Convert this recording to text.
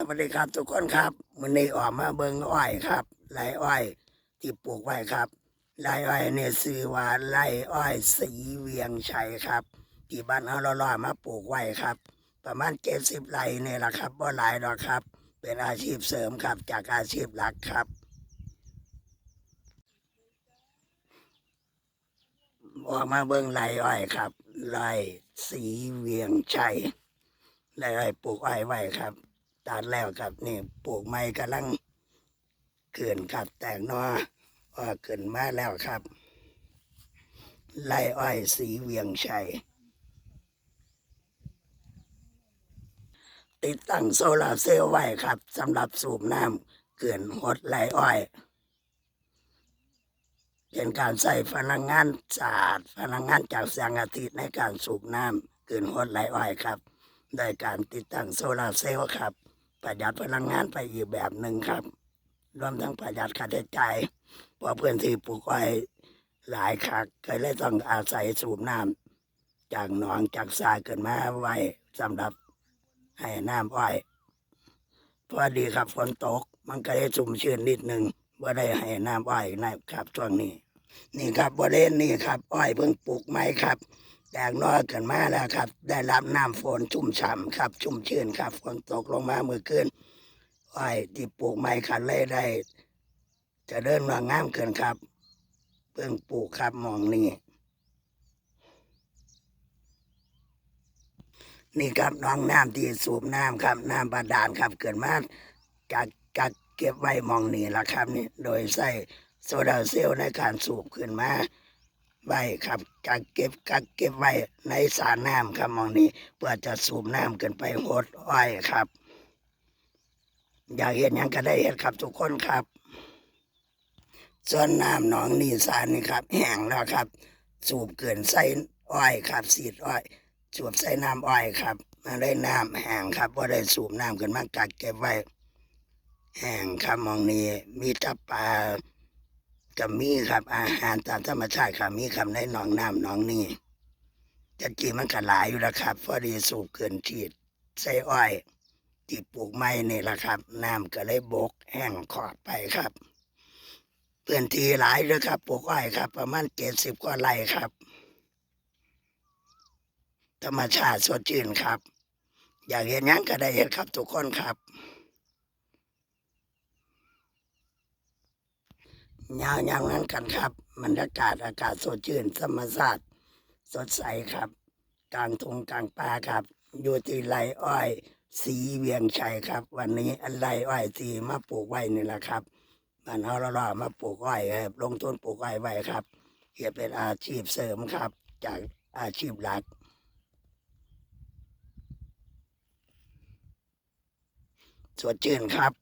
สวัสดีครับทุกคนครับวันนี้ออกมาเบิงอ้อยครับไรอ้อยที่ปลูกไว้ครับไรอ้อยเนี่ยซื้อว่าไรอ้อยสีเวียงชัยครับที่บ้านเราเราล่อมาปลูกไว้ครับ ประมาณเจ็ดสิบไรเนี่ยแหละครับบ่หลายดอกครับ เป็นอาชีพเสริมครับจากอาชีพหลักครับออกมาเบิ่งไรอ้อยครับไรสีเวียงชัยไรอ้อยปลูกอ้อยไว้ครับ ตัดแล้วครับ นี่ปลูกไม้กำลังเกินครับแตกนออ้อเกินมาแล้วครับไรอ้อยสีเวียงชัยติดตั้งโซลาร์เซลล์ไว้ครับสำหรับสูบน้ำเกินหดไรอ้อย เป็นการใส่พลังงานสะอาดพลังงานจากแสงอาทิตย์ในการสูบน้ำเกินหดไหลอ้อยครับโดยการติดตั้งโซลาร์เซลล์ครับ ประหยัดพลังงานไปอีกแบบหนึ่งครับ รวมทั้งประหยัดค่าใช้จ่ายเพราะเพื้นที่ปลูกอ้อยหลายคักก็เลยต้องอาศัยสูบน้ำจากหนองจากสายเกินมาไว้สำหรับให้น้ำอ้อยพอดีครับฝนตก มันก็ได้ชุ่มชื้นนิดหนึ่งว่าได้ให้น้ำอ้อยนะครับช่วงนี้ นี่ครับบริเวณนี่ครับ อ้อยเพิ่งปลูกไม้ครับ แตกน้อยกันมาแล้วครับ ได้รับน้ำฝนชุ่มฉ่ำครับ ชุ่มชื้นครับฝนตกลงมาเมื่อคืนอ้อยที่ปลูกไม้คันเลยได้ จะเดินมางามเกินครับ เพิ่งปลูกครับมองนี่นี่ครับน้องน้ำที่สูบน้ำครับ น้ำบาดาลครับ เกิดมาจากจากเก็บไว้มองนี่ละครับนี่โดยใส่โซดาเซลล์ในการสูบขึ้นมา ไว้ครับกักเก็บกักเก็บไว้ในสระน้ำครับมองนี้เพื่อจะสูบน้ำขึ้นไปหดอ้อยครับ อยากเห็นยังก็ได้เห็นครับทุกคนครับ ส่วนน้ำหนองนี่สารนี่ครับ แห้งแล้วครับ สูบเกินใส่อ้อยครับสีดอ้อย สูบใส่น้ำอ้อยครับมาได้น้ำแห้งครับว่าได้สูบน้ำขึ้นมากักเก็บไว้แห้งครับมองนี้มีตะปลา ก็มีครับ อาหารตามธรรมชาติครับมีคำในหนองน้ำหนองนี่จะกี่มันก็หลายอยู่แล้วครับพอดีสูบเกินฉีดใส่อ้อยที่ปลูกไม้นี่แหละครับ น้ำก็เลยบกแห้งขอดไปครับเพื้นทีหลายเลยครับปลูกอ้อยครับ ประมาณเจ็ดสิบกว่าไร่ครับ ธรรมชาติสดชื่นครับ อยากเห็นยังก็ได้เห็นครับทุกคนครับ ยาวยาวนั้นกันครับบรรยากาศอากาศสดชื่นธรรมชาติสดใสครับ กลางทุ่งกลางป่าครับ อยู่ที่ไรอ้อย สีเวียงชัยครับ วันนี้อันไรอ้อยสีมาปลูกไว้นี่แหละครับบ้านเราเราๆมาปลูกอ้อยครับลงทุนปลูกอ้อยไว้ครับเพื่อเป็นอาชีพเสริมครับ จากอาชีพหลักสดชื่นครับ